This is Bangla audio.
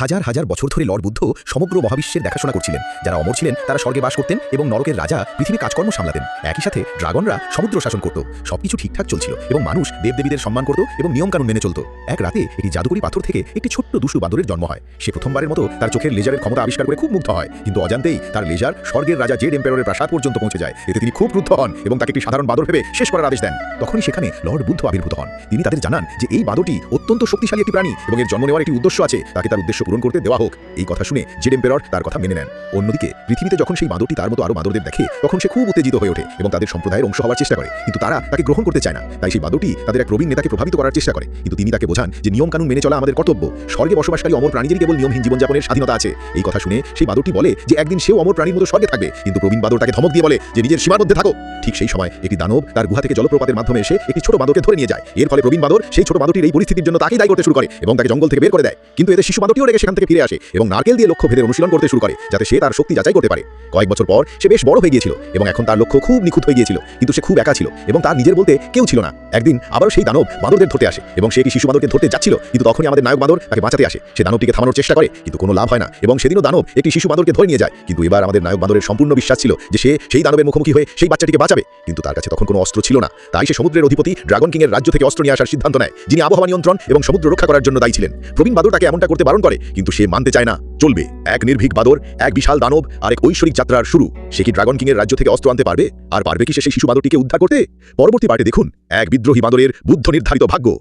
হাজার হাজার বছর ধরে লর্ড বুদ্ধ সমগ্র মহাবিশ্বের দেখাশোনা করছিলেন। যারা অমর ছিলেন, তারা স্বর্গে বাস করতেন এবং নরকের রাজা পৃথিবীর কাজকর্ম সামলাতেন। একই সাথে ড্রাগনরা সমুদ্র শাসন করত, সবকিছু ঠিকঠাক চলছিল এবং মানুষ দেবদেবীদের সম্মান করত এবং নিয়মকানুন মেনে চলত। এক রাতে একটি জাদুকরি পাথর থেকে একটি ছোট্ট দুষ্টু বাঁদরের জন্ম হয়। সে প্রথমবারের মতো তার চোখের লেজারের ক্ষমতা আবিষ্কার করে খুব মুগ্ধ হয়। কিন্তু অজান্তেই তার লেজার স্বর্গের রাজা জেড এম্পায়ারের প্রাসাদ পর্যন্ত পৌঁছে যায়। এতে তিনি খুব ক্রুদ্ধ হন এবং তাকে একটি সাধারণ বাদর ভেবে শেষ করার আদেশ দেন। তখনই সেখানে লর্ড বুদ্ধ আবির্ভূত হন। তিনি তাদের জানান যে, এই বাদরটি অত্যন্ত শক্তিশালী একটি প্রাণী এবং এর জন্ম নেওয়ার একটি উদ্দেশ্য আছে। তাকে তার উদ্দেশ্য পূরণ করতে দেওয়া হোক। এই কথা শুনে জেড এম্পেরর তার কথা মেনে নেন। অন্যদিকে, পৃথিবীতে যখন সেই বাঁদরটি তার মতো আরও বাঁদরদের দেখে, তখন সে খুব উত্তেজিত হয়ে ওঠে এবং তাদের সম্প্রদায়ের অংশ হওয়ার চেষ্টা করে। কিন্তু তারা তাকে গ্রহণ করতে চায় না। তাই সেই বাঁদরটি তাদের এক প্রবীণ নেতাকে প্রভাবিত করার চেষ্টা করে। কিন্তু তিনি তাকে বোঝান যে নিয়ম কানুন মেনে চলা আমাদের কর্তব্য। স্বর্গে বসবাসকারী অমর প্রাণীদের কেবল নিয়মহীন জীবনযাপনের স্বাধীনতা আছে। এই কথা শুনে সেই বাঁদরটি বলে যে, একদিন সেও অমর প্রাণীর মতো স্বর্গে থাকবে। কিন্তু প্রবীণ বাঁদর তাকে ধমক দিয়ে বলে যে, নিজের সীমার মধ্যে থাকো। ঠিক সেই সময় একটি দানব তার গুহা থেকে জলপ্রপাতের মাধ্যমে এসে একটি ছোট বাঁদরকে ধরে নিয়ে যায়। এর ফলে প্রবীণ বাঁদর সেই ছোট বাঁদরটির এই পরিস্থিতির জন্য তাকেই দায়ী করতে শুরু করে এবং তাকে জঙ্গল থেকে বের করে দেয়। কিন্তু এতে শিশু বাঁদরটিও রেগে সেখান থেকে ফিরে আসে এবং নারকেল দিয়ে লক্ষ্য ভেদের অনুশীলন করতে শুরু করে, যাতে সে তার শক্তি যাচাই করতে পারে। কয়েক বছর পর সে বেশ বড় হয়ে গিয়েছিল এবং এখন তার লক্ষ্য খুব নিখুঁত হয়ে গিয়েছিল, কিন্তু সে খুব একা ছিল এবং তার নিজের বলতে কেউ ছিল না। একদিন আবারও সেই দানব বাঁদরদের ধরতে আসে এবং সে কি শিশু বাঁদরকে ধরতে যাচ্ছিল, কিন্তু তখনই আমাদের নায়ক বাঁদর তাকে বাঁচাতে আসে। সে দানবটিকে থামানোর চেষ্টা করে, কিন্তু কোনো লাভ হয় না এবং সেদিনও দানব একটি শিশু বাঁদরকে ধরে নিয়ে যায়, কিন্তু এবার আমাদের নায়ক বাঁদরের সম্পূর্ণ বিশ্বাস ছিল যে সে সেই দানবের মুখোমুখি হয়ে সেই বাচ্চাটিকে বাঁচাবে। কিন্তু তার কাছে তখন কোনো অস্ত্র ছিল না, তাই সে সমুদ্রের অধিপতি ড্রাগন কিং এর রাজ্য থেকে অস্ত্র নিয়ে আসার সিদ্ধান্ত নেয়, যিনি আবহাওয়া নিয়ন্ত্রণ এবং সমুদ্র রক্ষা করার জন্য দায়ী ছিলেন। প্রবীণ বাদর তাকে এমনটা করতে বারণ করে কিন্তু সে মানতে চায় না। চলবে। এক নির্ভীক বাদর, এক বিশাল দানব আর এক ঐশ্বরিক যাত্রার শুরু। সে কি ড্রাগন কিং এর রাজ্য থেকে অস্ত্র আনতে পারবে? আর পারবে কি সে সেই শিশু বাদরটিকে উদ্ধার করতে? পরবর্তী পার্টে দেখুন, এক বিদ্রোহী বাদরের বুদ্ধ নির্ধারিত ভাগ্য।